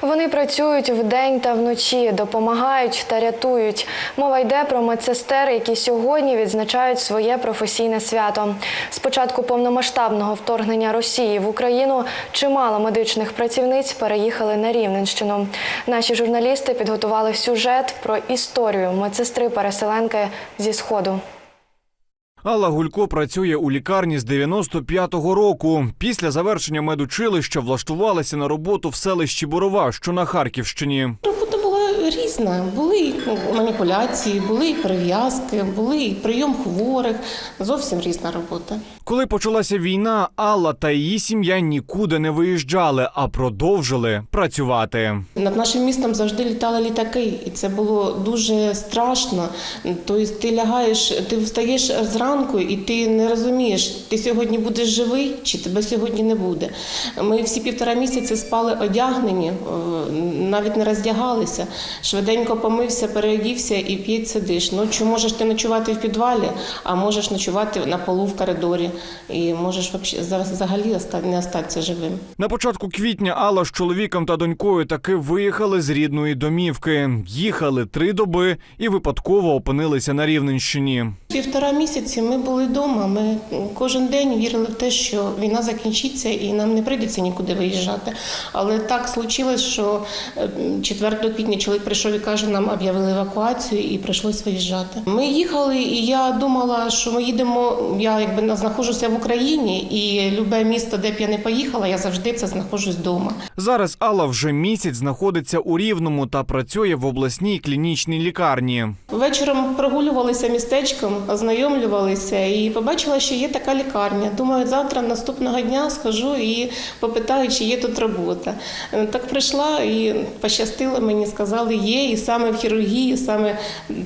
Вони працюють вдень та вночі, допомагають та рятують. Мова йде про медсестер, які сьогодні відзначають своє професійне свято. З початку повномасштабного вторгнення Росії в Україну чимало медичних працівниць переїхали на Рівненщину. Наші журналісти підготували сюжет про історію медсестри-переселенки зі сходу. Алла Гулько працює у лікарні з 95-го року. Після завершення медучилища влаштувалася на роботу в селищі Борова, що на Харківщині. Різна. Були і ну, маніпуляції, були і перев'язки, були і прийом хворих. Зовсім різна робота. Коли почалася війна, Алла та її сім'я нікуди не виїжджали, а продовжили працювати. Над нашим містом завжди літали літаки, і це було дуже страшно. Тобто ти лягаєш, ти встаєш зранку, і ти не розумієш, ти сьогодні будеш живий чи тебе сьогодні не буде. Ми всі півтора місяці спали одягнені, е, навіть не роздягалися. Швиденько помився, переодівся і п'ять сидиш. Ночі можеш ти ночувати в підвалі, а можеш ночувати на полу в коридорі. І можеш взагалі не остатися живим. На початку квітня Алла з чоловіком та донькою таки виїхали з рідної домівки. Їхали три доби і випадково опинилися на Рівненщині. Півтора місяці ми були вдома. Ми кожен день вірили в те, що війна закінчиться і нам не прийдеться нікуди виїжджати. Але так случилось, що е, 4 квітня чоловік прийшов і каже, нам об'явили евакуацію і прийшлось виїжджати. Ми їхали, і я думала, що ми їдемо. Я якби знаходжуся в Україні, і любе місто, де б я не поїхала, я завжди це знаходжусь вдома. Зараз Алла вже місяць знаходиться у Рівному та працює в обласній клінічній лікарні. Вечором прогулювалися містечком, ознайомлювалися і побачила, що є така лікарня. Думаю, завтра наступного дня схожу і попитаю, чи є тут робота. Е, Так прийшла і пощастило мені, сказали, є, і саме в хірургії, саме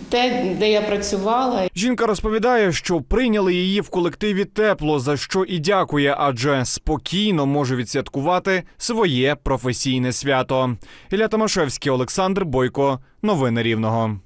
те, де я працювала. Жінка розповідає, що прийняли її в колективі тепло, за що і дякує, адже спокійно може відсвяткувати своє професійне свято. Ілля Томашевський, Олександр Бойко. Новини Рівного.